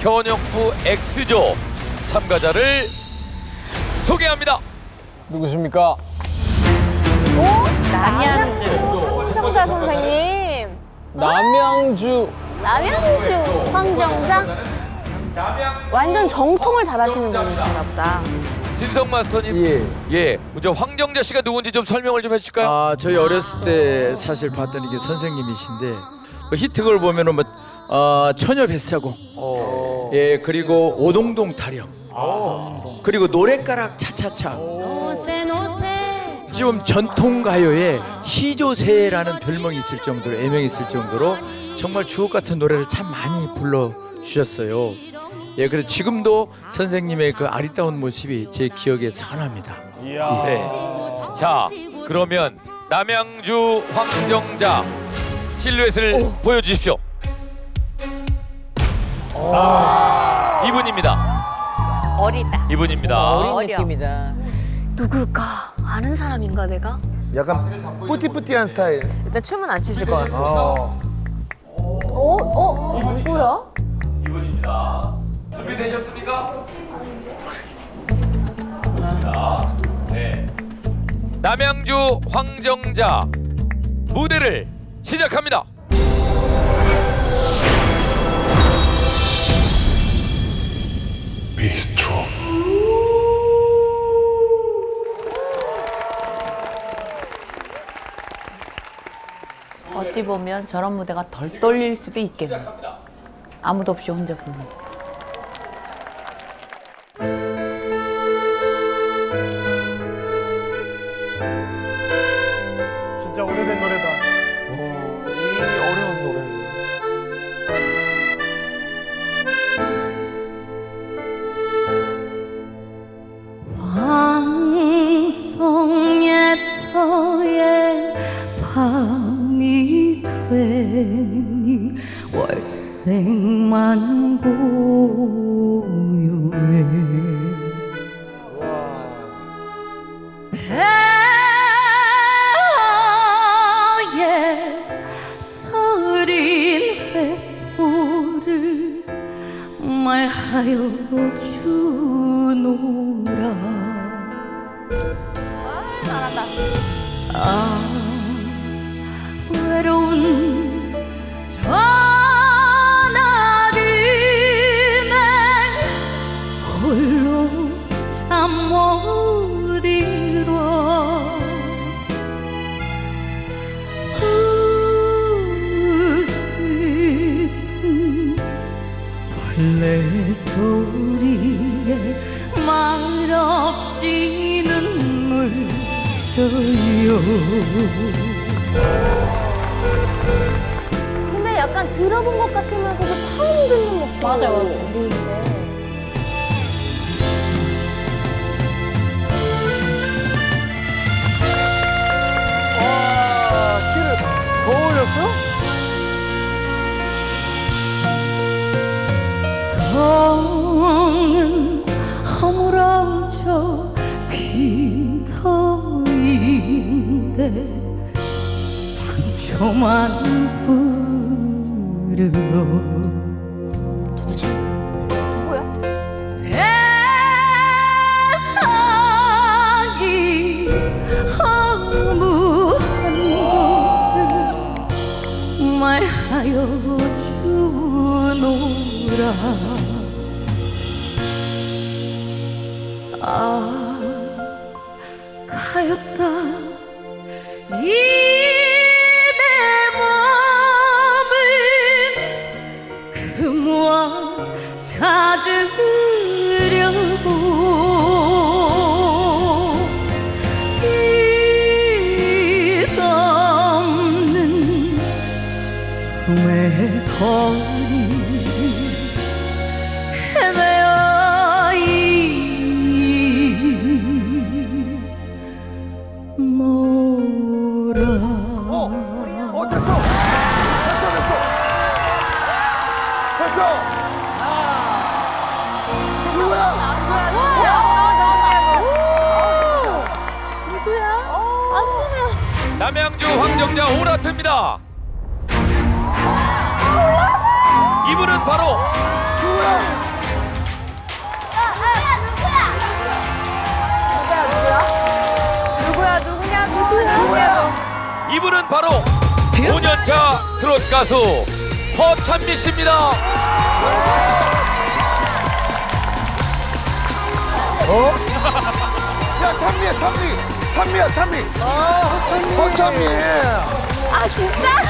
현역부 X조 참가자를 소개합니다. 누구십니까? 남양주. 황정자 선생님. 남양주 남양주 황정자. 완전 정통을 잘하시는 분이신가 보다. 진성 마스터님, 예. 예, 저 황정자 씨가 누군지 좀 설명을 좀 해주실까요? 아 저희 어렸을 때 사실 봤던 이게 선생님이신데 그 히트걸 보면은 뭐 어, 처녀 뱃사공, 예 그리고 오동동 타령, 그리고 노래가락 차차차. 지금 전통 가요에 시조새라는 별명이 있을 정도로 애명이 있을 정도로 정말 주옥 같은 노래를 참 많이 불러 주셨어요. 예, 그래서 지금도 선생님의 그 아리따운 모습이 제 기억에 선합니다. 이야. 네. 자, 그러면 남양주 황정자 실루엣을 보여주십시오. 이분입니다. 어리다. 이분입니다. 어려. 누굴까? 아는 사람인가 내가? 약간 뿌띠뿌띠한 스타일. 일단 춤은 안 추실 것 같아. 어. 어? 어? 누구야? 이분입니다. 준비되셨습니까? 좋습니다. 네. 남양주 황정자 무대를 시작합니다. 어찌 보면 저런 무대가 덜 떨릴 수도 있겠네. 아무도 없이 혼자 부르는. 밤이 되니 월생만 고요해. 배에 서린 회포를 말하여 주노라 아 외로운 전화기네 홀로 잠못 이뤄 으슬픈 벌레 소리에 말없이 흘려요 근데 약간 들어본 것 같으면서도 처음 듣는 목소리. 맞아, 맞아. 우리인데. 와, 키를 더 올렸어? 성은 허물어져 빈터 인데 당초만 부르러 누구야? 세상이 허무한 것을 말하여 주노라. 아 가였다. 이내 맘을 금와 찾으 누구야? 누구야? 남양주 황정자 오라트입니다. 이분은 바로 누구야 누구냐 누구야 이분은 바로 5년차 트롯 가수 허찬미 씨입니다. 야 찬미야 찬미 찬미야 찬미 허찬미 아 진짜?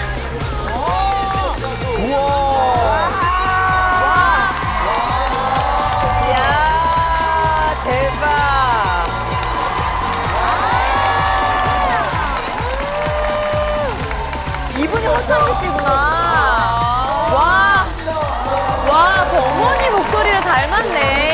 야 대박. 이분이 허창미 씨구나. 와, 와, 그 어머니 목소리를 닮았네.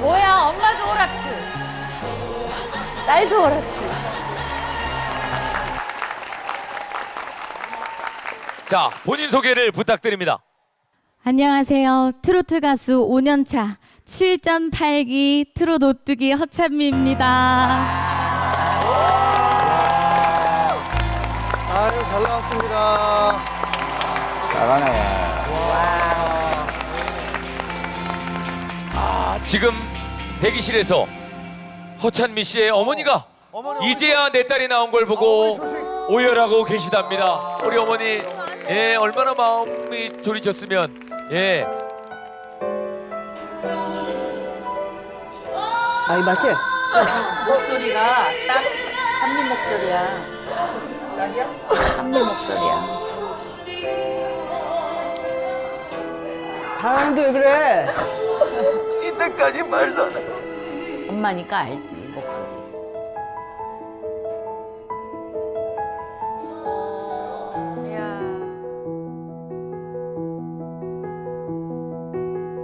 뭐야 엄마도 오락트 딸도 오락트 자, 본인 소개를 부탁드립니다. 안녕하세요. 트로트 가수 5년차 7.8기 트롯 오뚜기 허찬미입니다. 아유 잘 나왔습니다 아, 지금 대기실에서 허찬미 씨의 어머니가 어머니, 이제야 내 딸이 나온 걸 보고 어머니 소식. 오열하고 계시답니다. 우리 어머니, 예, 얼마나 마음이 졸이셨으면, 예, 아이 맞지? 목소리가 딱 찬미 목소리야. 찬미 목소리야. 하는데 왜 그래? 이때까지 말도 안. 엄마니까 알지 목소리.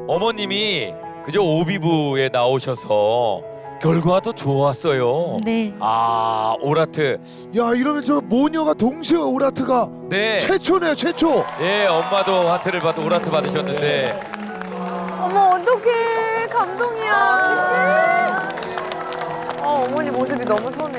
어머님이 그저 오비부에 나오셔서 결과도 좋았어요. 네. 아, 오라트. 야 이러면 저 모녀가 동시에 오라트가 네. 최초네요 최초 예, 엄마도 하트를 받 오라트 받으셨는데 어떡해 감동이야. 어 어머니 모습이 너무 선해